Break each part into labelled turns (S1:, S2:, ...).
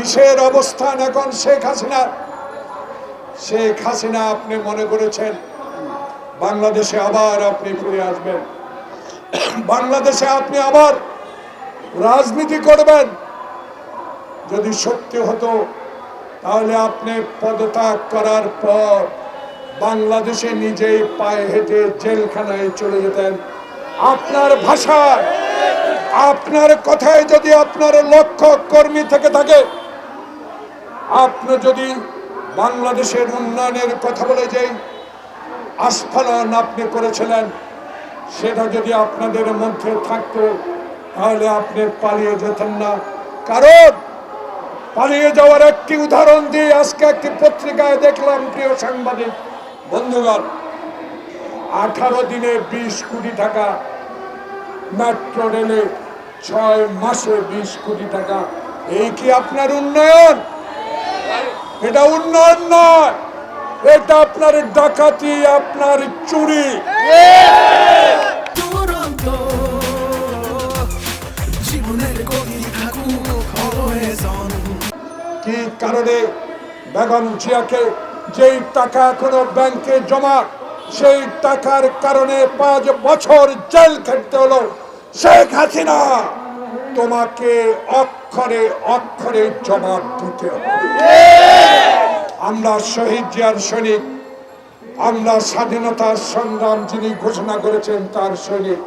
S1: কিসের অবস্থান এখন শেখ হাসিনা? শেখ হাসিনা আপনি মনে করেছেন বাংলাদেশে আবার আপনি ফিরে আসবেন? বাংলাদেশে আপনি আবার রাজনীতি করবেন? যদি সত্যি হতো, তাহলে আপনি পদত্যাগ করার পর বাংলাদেশে নিজেই পায়ে হেঁটে জেলখানায় চলে যেতেন। আপনার ভাষায়, আপনার কথায় যদি আপনার লক্ষ্য কর্মী থেকে থাকে আপনি যদি বাংলাদেশের উন্নয়নের কথা বলে যেই আস্ফলন আপনি করেছিলেন, সেটা যদি আপনাদের মধ্যে থাকতো, তাহলে আপনি পালিয়ে যেতেন না। কারণ পালিয়ে যাওয়ার একটি উদাহরণ দিয়ে আজকে একটি পত্রিকায় দেখলাম, প্রিয় সাংবাদিক, বন্ধুগণ, আঠারো দিনে বিশ কোটি টাকা, মেট্রো রেলে ছয় মাসে বিশ কোটি টাকা। এই কি আপনার উন্নয়ন? এটা উন্নয়ন নয় এটা আপনার ডাকাতি আপনার চুরি। কি কারণে বেগম জিয়াকে যেই টাকা এখনও ব্যাংকে জমা সেই টাকার কারণে পাঁচ বছর জেল খেটতে হলো? শেখ হাসিনা তোমাকে অক্ষরে অক্ষরে জবাব দিতে হবে। আমরা শহীদ জিয়ার সৈনিক আমরা স্বাধীনতার সংগ্রাম যিনি ঘোষণা করেছেন তার সৈনিক।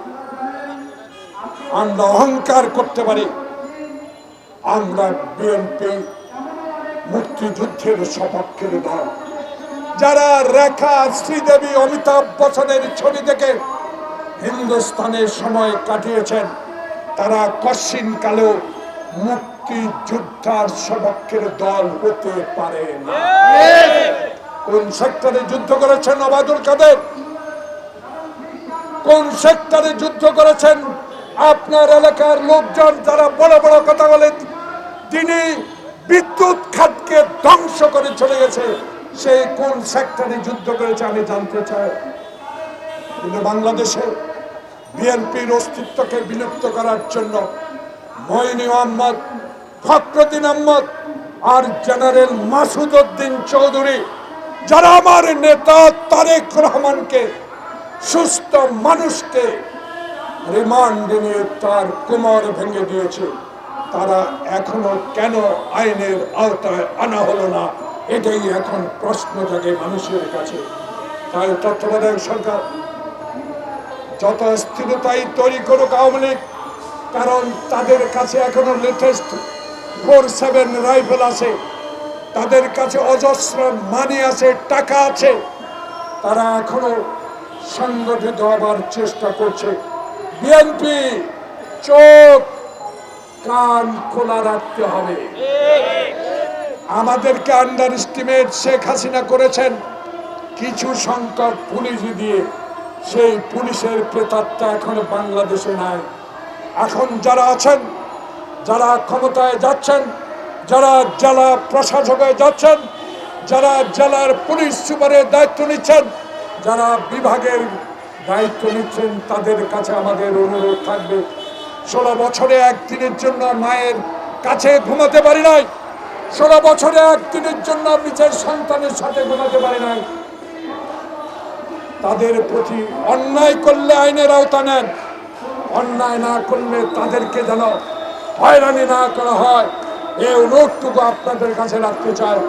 S1: আমরা অহংকার করতে পারি। আমরা বিএনপি মুক্তিযুদ্ধের সপক্ষের দল। যারা রেখা শ্রীদেবী অমিতাভ বচ্চনের ছবি দেখে হিন্দুস্তানের সময় কাটিয়েছেন, তারা কশিন কালেও মুক্তিযোদ্ধার সপক্ষের দল হতে পারে না। কোন সেক্টরে যুদ্ধ করেছেন ওবায়দুল কাদের? কোন সেক্টরে যুদ্ধ করেছেন আপনার এলাকার লোকজন যারা বড় বড় কথা বলেন? তিনি বিদ্যুৎ খাতকে ধ্বংস করে চলে গেছে। সে কোন সেক্টরে যুদ্ধ করেছে আমি জানতে চাই। কিন্তু বাংলাদেশে বিএনপির অস্তিত্বকে বিলুপ্ত করার জন্য মইনি আহমদ ফখরুদ্দিন আহমদ আর জেনারেল মাসুদ উদ্দিন চৌধুরী, যারা আমার নেতা তারেক রহমানকে, সুস্থ মানুষকে রিমান্ডে নিয়ে তার কোমর ভেঙে দিয়েছে, তারা এখনও কেন আইনের আওতায় আনা হলো না? এটাই এখন প্রশ্ন জাগে মানুষের কাছে। তাই তত্ত্বাবধায়ক সরকার, যত স্থিরতাই তৈরি করুক আওয়ামী লীগ, কারণ তাদের কাছে এখনও লেটেস্ট ফোর সেভেন রাইফেল আছে। তাদের কাছে অজস্র মানি আছে, টাকা আছে। তারা এখনও সংগঠিত হবার চেষ্টা করছে। বিএনপি, চোখ, কান খোলা রাখতে হবে। আমাদেরকে আন্ডার এস্টিমেট শেখ হাসিনা করেছেন। কিছু সংখ্যক পুলিশ দিয়ে। সেই পুলিশের প্রেতাত্মা এখন বাংলাদেশে নাই। এখন যারা আছেন যারা ক্ষমতায় যাচ্ছেন, যারা জেলা প্রশাসকে যাচ্ছেন, যারা জেলার পুলিশ সুপারের দায়িত্ব নিচ্ছেন, যারা বিভাগের দায়িত্ব নিচ্ছেন, তাদের কাছে আমাদের অনুরোধ থাকবে। ষোলো বছরে একদিনের জন্য মায়ের কাছে ঘুমাতে পারি নাই। ষোলো বছরে একদিনের জন্য নিজের সন্তানের সাথে ঘুমাতে পারি নাই। তাদের প্রতি অন্যায় করলে আইনের আওতা নেন। অন্যায় না করলে তাদেরকে যেন হয়রানি না করা হয়। এই অনুরোধটুকু আপনাদের কাছে রাখতে চাই।